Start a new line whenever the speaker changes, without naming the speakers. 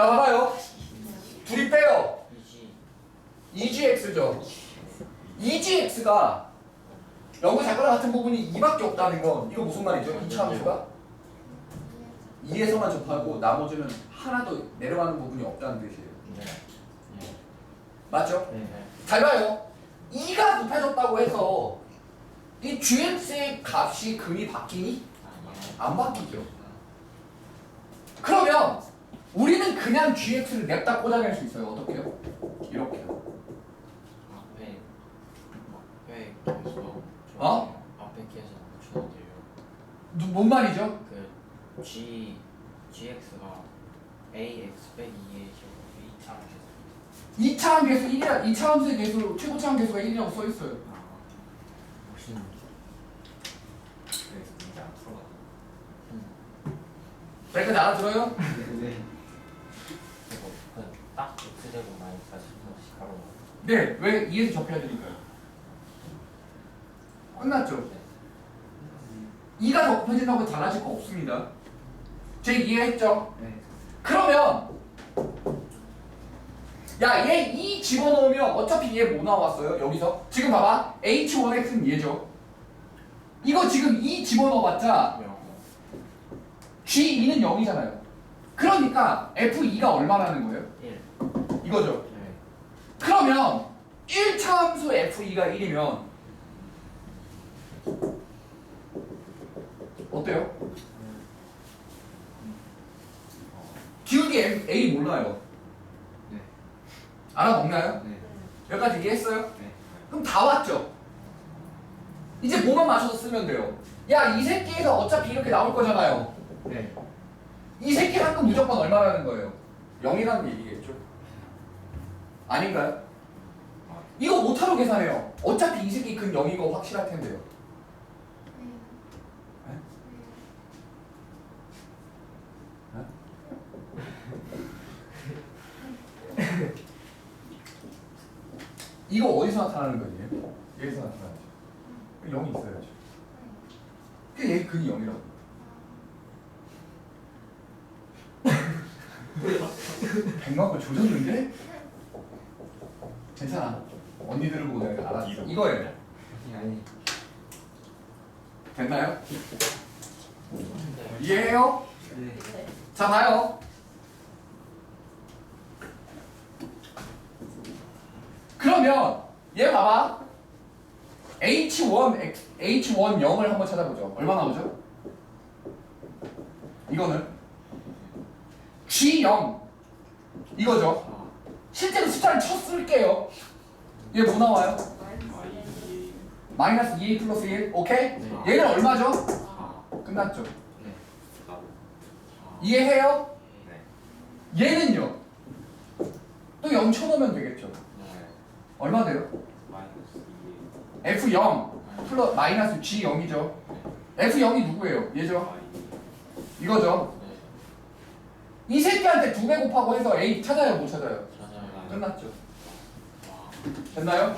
자 봐봐요. 둘이 빼요. 2gx죠. 2gx가 영구 작가랑 같은 부분이 2밖에 없다는 건 이거 무슨 말이죠? 이 차함수가 2에서만 접하고 나머지는 하나도 내려가는 부분이 없다는 뜻이에요.
네.
맞죠?
네.
잘 봐요. 2가 곱해졌다고 해서 이 gx의 값이 근이 바뀌니? 안 바뀌죠. 그러면 우리는 그냥 gx를 냅다 꽂아낼 수 있어요. 어떻게요? 이렇게요.
앞에 앞에 계속
어?
앞에 계속 붙여도 돼요.
누- 뭔 말이죠?
그 G GX가 AX 빼기 2의 제곱 2차 계속
2차 함 계수 1이야. 2차 함수의 계수 최고 차 함 계수가 1이라고 써 있어요.
아
혹시 그래서 문제 안 풀어가
그러니까 나 알아들어요?
네
2는 마이너스 3은 바로
네, 왜 2에서 접해드릴까요? 끝났죠? 2가 더 곱해진다고 달라질 거 없습니다. 제 이해했죠?
네.
그러면 야, 얘2 e 집어넣으면 어차피 얘 뭐 나왔어요? 여기서 지금 봐봐 h1x는 얘죠. 이거 지금 2 집어넣어봤자 g2는 0이잖아요. 그러니까 f2가 얼마라는 거예요?
1.
이거죠
네.
그러면 1차 함수 F2가 1이면 어때요? 기울기 M, A 몰라요
네.
알아먹나요?
네.
여기까지 이해했어요?
네.
그럼 다 왔죠? 이제 뭐만 맞춰서 쓰면 돼요 야 이 새끼에서 어차피 이렇게 나올 거잖아요
네.
이 새끼 한금 무조건 얼마라는 거예요? 0이라는 얘기겠죠 아닌가요? 이거 못하러 계산해요. 어차피 이 새끼 근 0인 거 확실할 텐데요. 이거 어디서 나타나는 거지? 여기서 나타나죠 0이 있어야죠 그게 얘 근이 0이라고. 백만 걸 조졌는데? 괜찮아. 언니들을 보고 내가 알았어 이거예요.
아니 아니.
됐나요? 이해해요?
네.
자 봐요. 그러면 얘 봐봐. H1 X- H1 0을 한번 찾아보죠. 얼마 나오죠? 이거는 G0 이거죠?
아
실제로 숫자를 쳤을게요 얘 뭐 나와요? 마이너스 2a 플러스 1 오케이?
네.
얘는 얼마죠?
아
끝났죠
네.
아
이해해요?
네.
얘는요 또 0 쳐놓으면 되겠죠
네.
얼마 돼요?
마이너스
F0 플러 마이너스 G0이죠 F0이 누구예요? 얘죠? 이거죠
네.
이 새끼한테 두 배 곱하고 해서 A 찾아요 못 찾아요? 끝났죠. 됐나요?